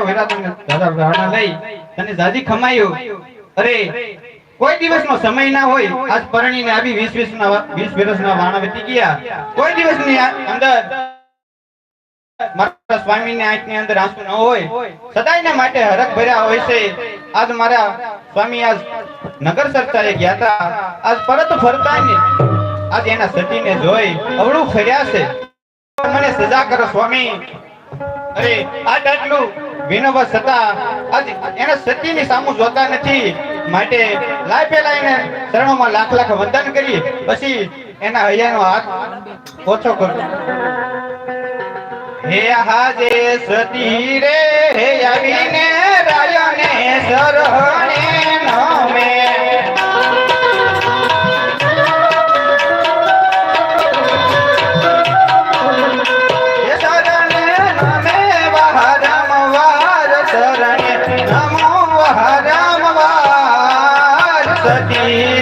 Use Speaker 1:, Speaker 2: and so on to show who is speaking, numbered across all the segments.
Speaker 1: તો દાદા ભાવના લઈ. તને જાજી ખમાયું. અરે, કોઈ દિવસનો સમય ના હોય. આજ પરણીને આવી 20 વર્ષના વા- 20 વર્ષના વાણા વીતી ગયા. કોઈ દિવસની અંદર અંદર ન ને એના સતીને જોઈ અવળું ફર્યા છે. મને સજા કરો, સ્વામી. અરે આટલું વિનોબા છતાં આજ એને સતીની સામું જોતા નથી. માટે લાય પેલા એને શરણોમાં લાખ લાખ વંદન કરી, પછી એના હૈયાનો હાથ ઓછો કરજો હે હાજે સતી રે, હે આવીને રાયને સરહણે નમે. શરણે નમો વાર સતી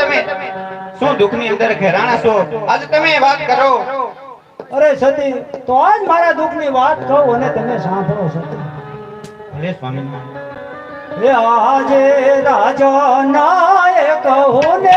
Speaker 1: તમે શું દુઃખની અંદર ઘેરાણા છો? આજે તમે વાત કરો.
Speaker 2: અરે સતી તો આજ મારા દુઃખની વાત કહું અને તમે સાંભળો સતી.
Speaker 1: ભલે સ્વામી આજે રાજા નાયક હોને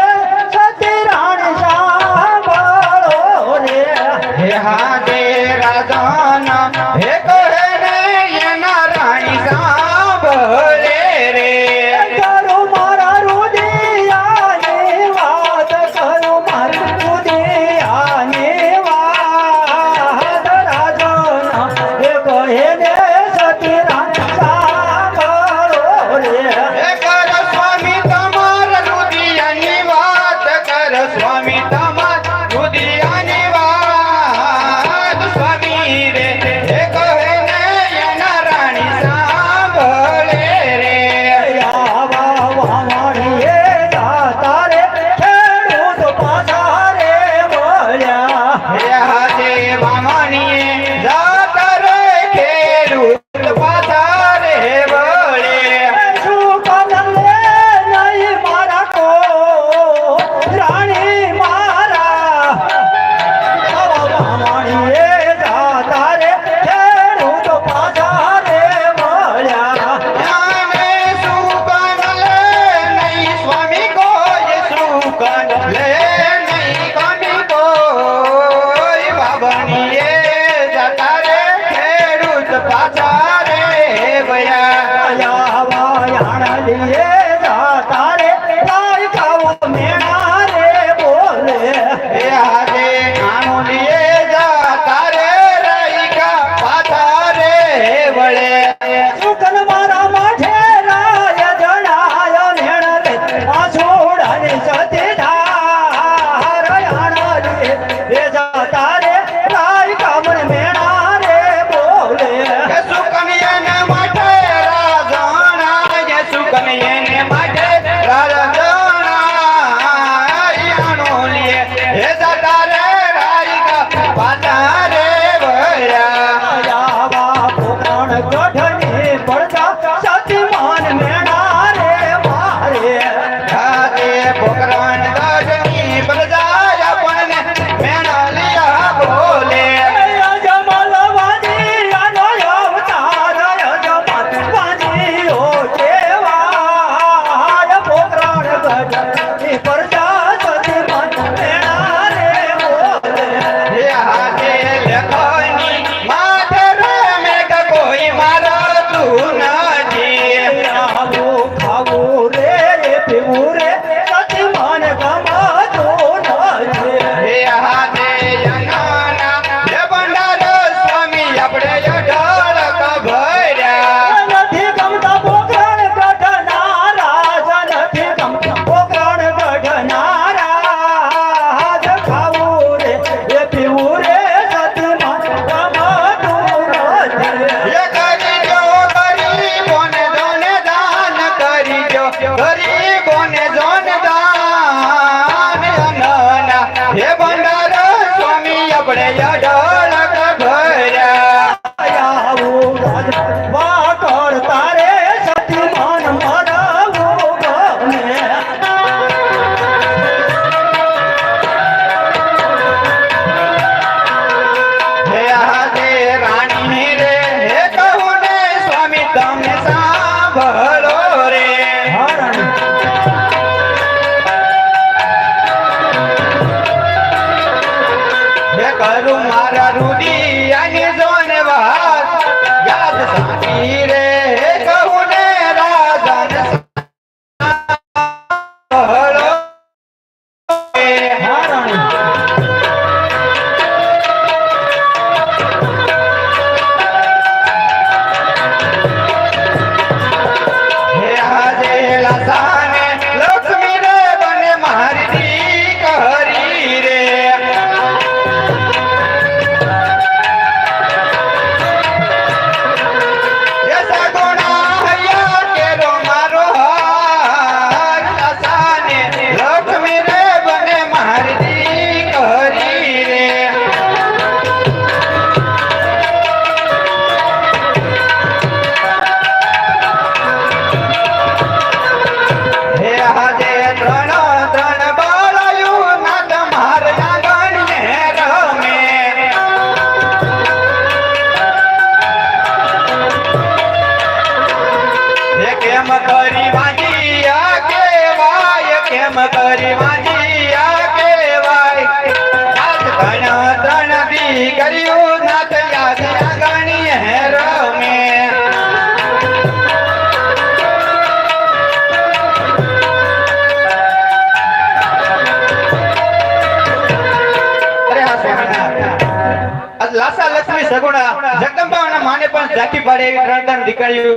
Speaker 1: પણ એવી ત્રણ ત્રણ દીકરીઓ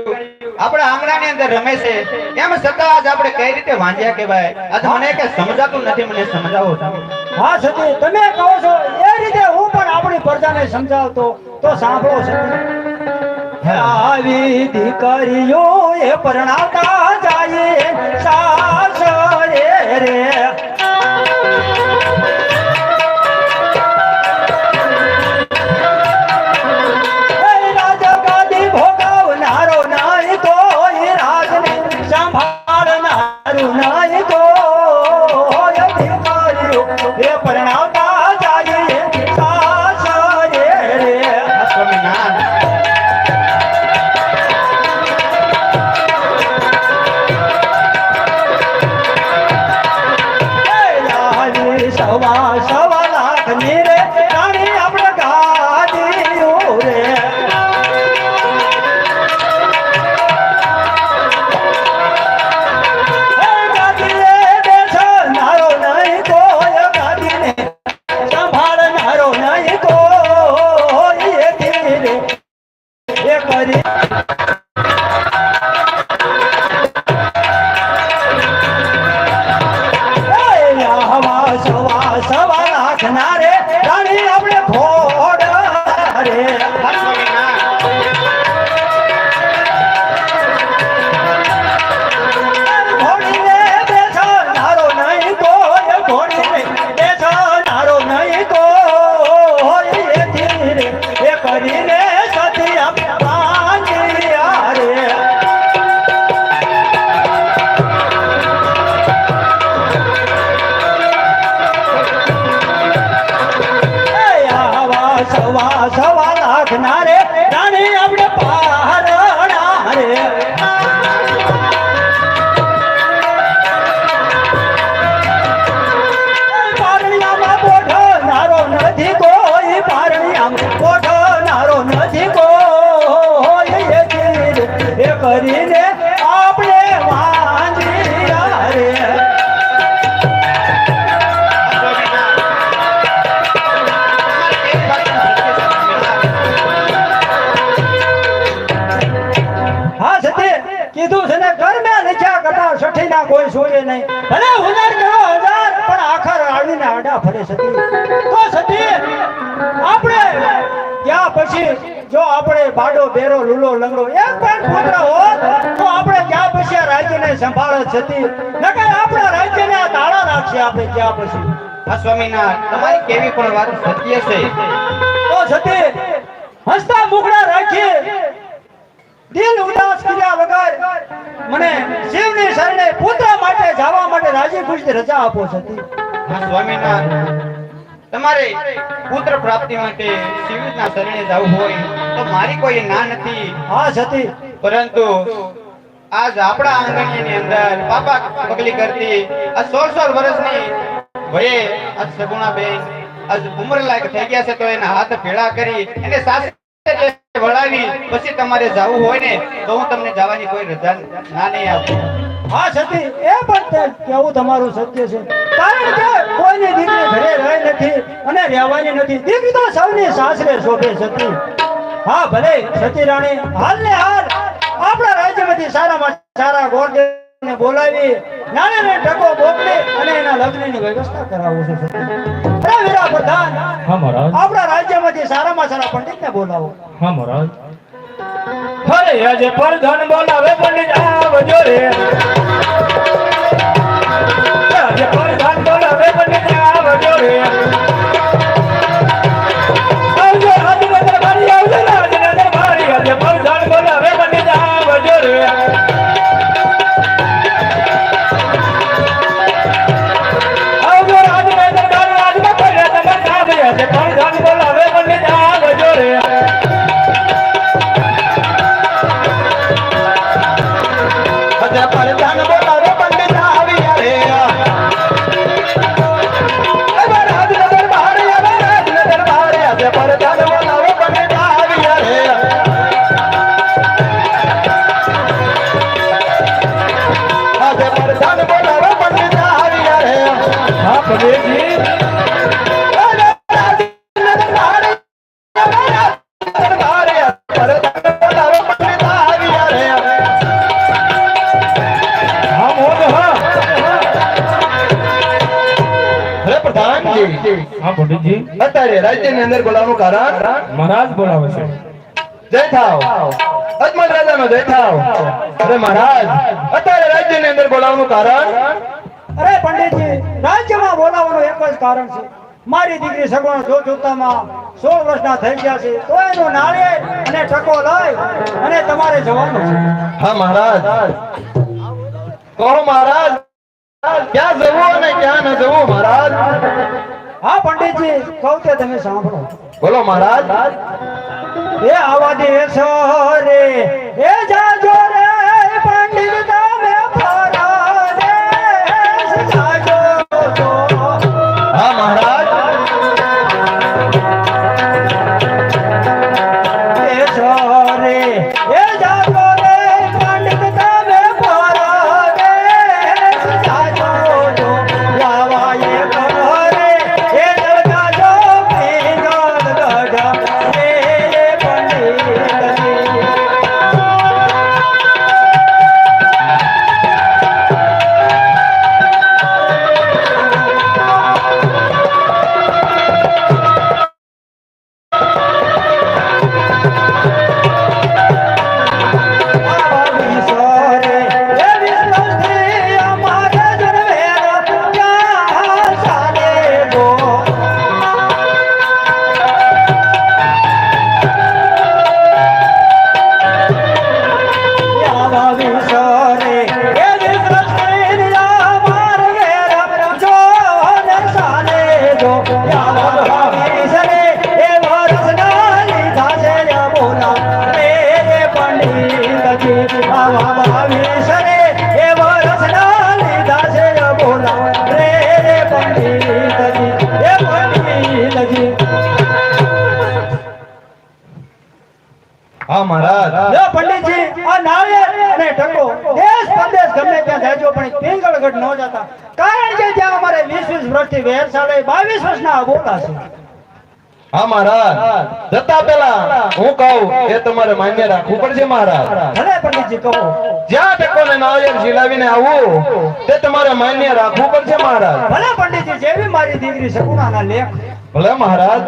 Speaker 1: આપણા આંગણાની અંદર રમે છે. એમ છતાં આજ આપણે કઈ રીતે વાંજ્યા કહેવાય? આજ મને કે સમજાતું નથી, મને સમજાવો
Speaker 2: હા, સતી, તમે કહો છો, એ રીતે હું પણ આપણી પ્રજાને સમજાવતો તો સાંભળો સતી. આવી દીકરીઓ એ પરણાતા જાય સાસરે રે દીકરીઓ એ આડા સતી. તો સતી આપણે ત્યાં પછી જો આપણે બાડો બેરો લૂલો લંગડો એક પણ પુત્ર હોત તો આપણે ત્યાં પછી આ રાજ્યને સંભાળત સતી? નકર આપણા રાજ્યને આ તાળા રાખશે આપણે ત્યાં પછી?
Speaker 1: આ સ્વામિનારાયણ તમારી કેવી પણ વાત સત્ય છે.
Speaker 2: તો સતી હસતા મુખડા રાખી દિલ ઉદાસ કર્યા વગર મને શિવની શરણે પુત્ર માટે જવા માટે રાજી ખુશી રજા આપો સતી.
Speaker 1: આ તમારે પુત્ર પ્રાપ્તિ માટે શિવના શરણે જવું હોય તો મારી કોઈ ના નથી.
Speaker 2: હા સતી
Speaker 1: પરંતુ આજ આપણા આંગણીની અંદર પાપા પગલી કરતી આ સોળ સોળ વર્ષની વયે આજ સગુણા બેન આજ ઉંમર લાયક થઈ ગયા છે તો એના હાથ ભેળા કરી એને સાસરે વળાવી પછી તમારે જવું હોય ને તો હું તમને જવાની કોઈ રજા ના નહીં આપું.
Speaker 2: હા સતી એ પણ કેવું તમારું સત્ય છે? કારણ કે કોઈની દીકરી ઘરે રહી નથી અને રહેવાની નથી. દીકરી તો સૌની સાસરે શોભે સતી હા ભલે સતી રાણી. હાલ ને હાલ. આપણા રાજ્યમાંથી સારામાં સારા ગોરદેવને બોલાવી નાને ને ટકો મોકલી અને એના લગ્નની વ્યવસ્થા કરાવું છું વીરા પ્રધાન આપણા રાજ્યમાંથી સારામાં સારા પંડિતને બોલાવો.
Speaker 3: હા મહારાજ.
Speaker 2: અરે આજે પ્રધાન બોલાવે પંડિત, આવજો રે. આજે પ્રધાન બોલાવે પંડિત, આવજો રે. આવજો, રાજનગર મારી આવજો, રાજનગર મારી આજે પ્રધાન બોલાવે પંડિત, આવજો રે.
Speaker 4: રાજ્યની અંદર બોલાવવાનું કારણ?
Speaker 3: મહારાજ બોલાવે છે.
Speaker 4: જય થાવ. અજમલ રાજાનો જય થાવ. અરે મહારાજ અત્યારે રાજ્યની અંદર બોલાવવાનું કારણ?
Speaker 2: અરે પંડિતજી રાજ્યમાં બોલાવવાનું એક જ કારણ છે. મારી દીકરી સગવણ જો જોતામાં સોળ વર્ષના થઈ ગયા છે. તો એનું નાળિયેર અને ટકો લઈ અને તમારે જવાનું છે.
Speaker 4: હા મહારાજ. કહો મહારાજ. ક્યાં જવું અને ક્યાં ન જવું મહારાજ?
Speaker 2: હા પંડિતજી કહું તે તમે સાંભળો.
Speaker 4: બોલો મહારાજ.
Speaker 2: એ આવા દેશો રે એ જાજો
Speaker 4: હા મહારાજ.
Speaker 2: જતા
Speaker 4: પેલા હું કહું એ તમારે માન્ય રાખવું પડશે મહારાજ.
Speaker 2: ભલે પંડિતજી કહો.
Speaker 4: જ્યાં ટકોને નાળિયેર ઝીલાવીને આવું તે તમારે માન્ય રાખવું પડશે મહારાજ.
Speaker 2: ભલે પંડિતજી જેવી મારી દીકરી સગુણાના લેખ.
Speaker 4: ભલે મહારાજ.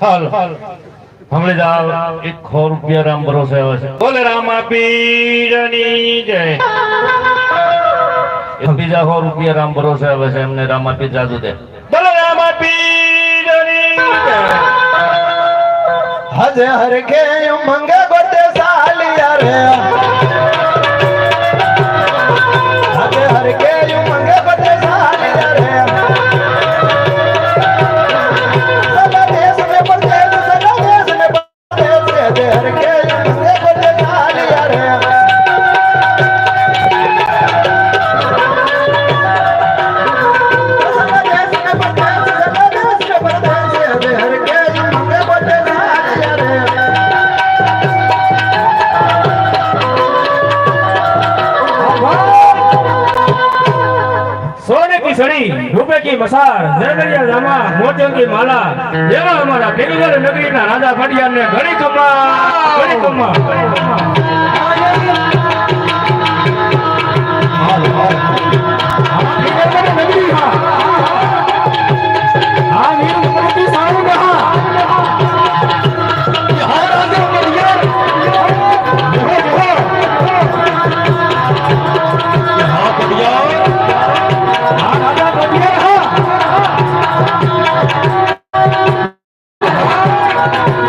Speaker 5: હાલ. હમણાં જ આ એક સો રૂપિયા રામ ભરોસે આવે છે બોલે રામા પીરની જય એક બીજા સો રૂપિયા રામ ભરોસે આવે છે એમને રામા પીર જાદુ દે બોલે રામા પીરની જય
Speaker 4: હજે હરખે મંગે ગોતે સાલિયા રે હજે હરખે મંગે
Speaker 3: સરદાર નેગરિયા રામા માલા. જેવા અમારા ભેગીગર નગરીના રાજા ફડિયાર ને ઘણી કમા ઘણી કમા
Speaker 4: ભાગી તો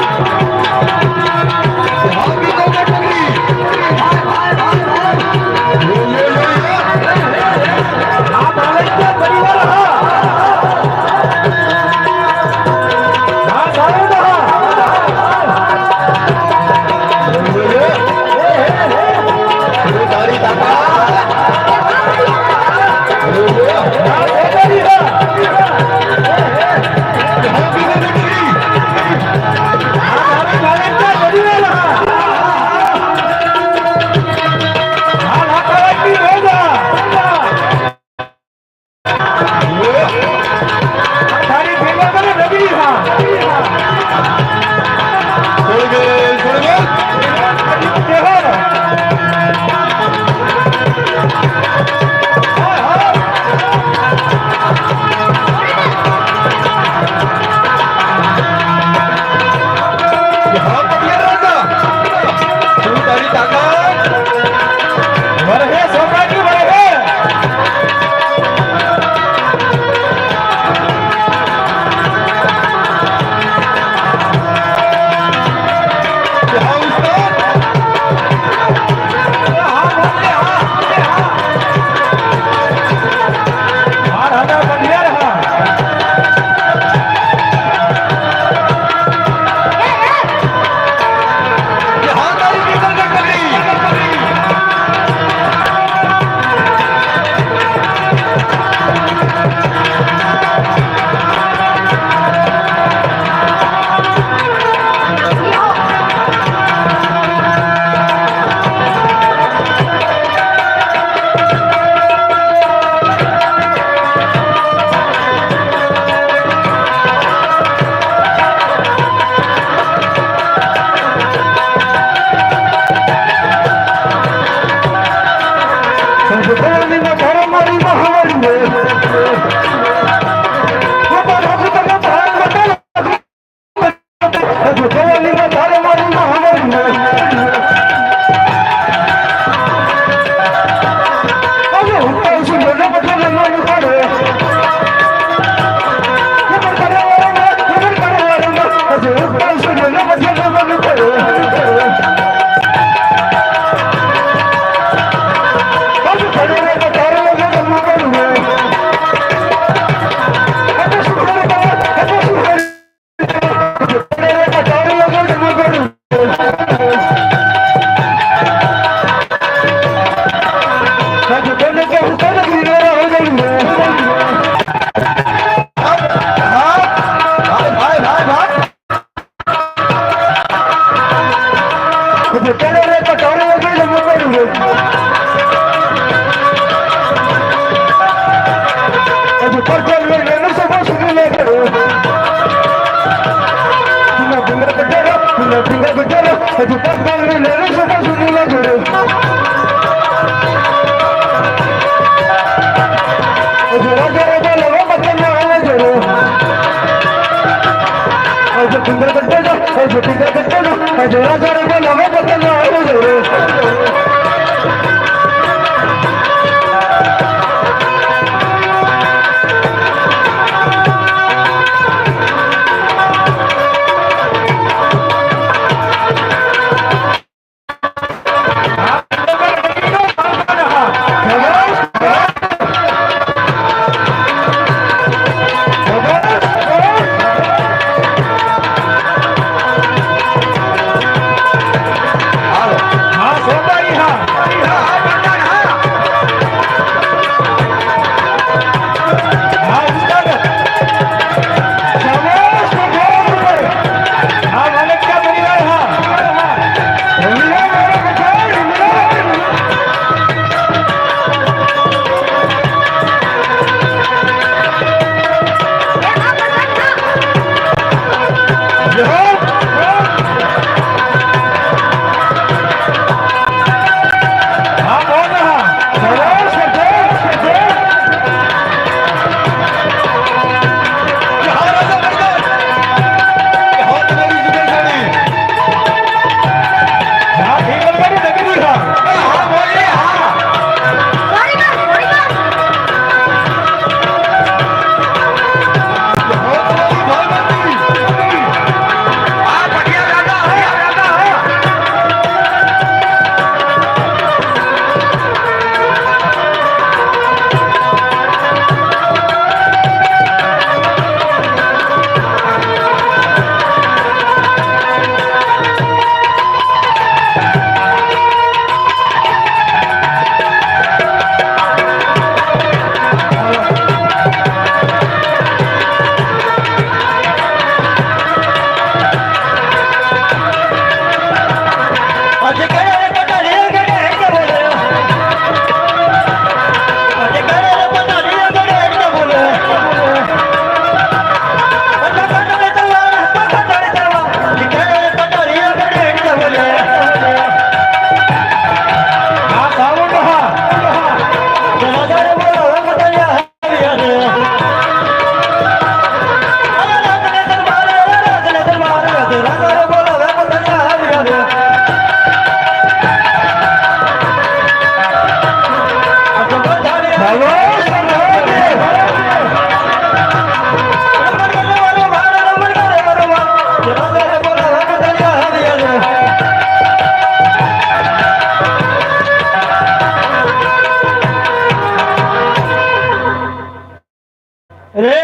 Speaker 2: રે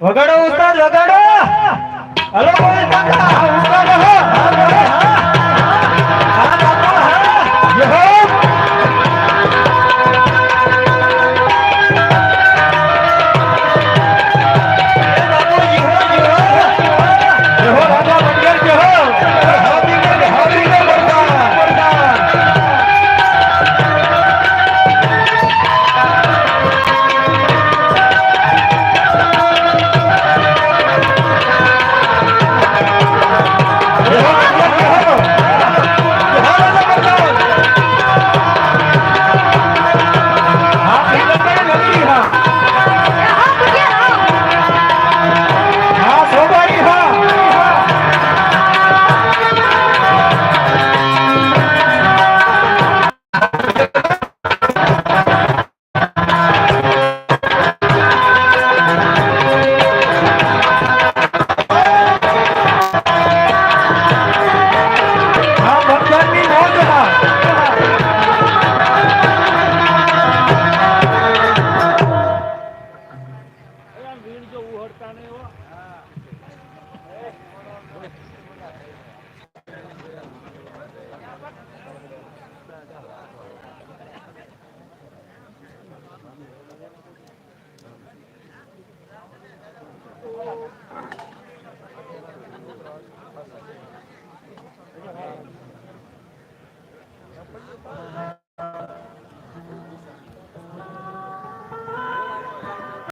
Speaker 2: વગાડો ઉસ્તાદ વગાડો. હલો ઉસ્તાદ હો.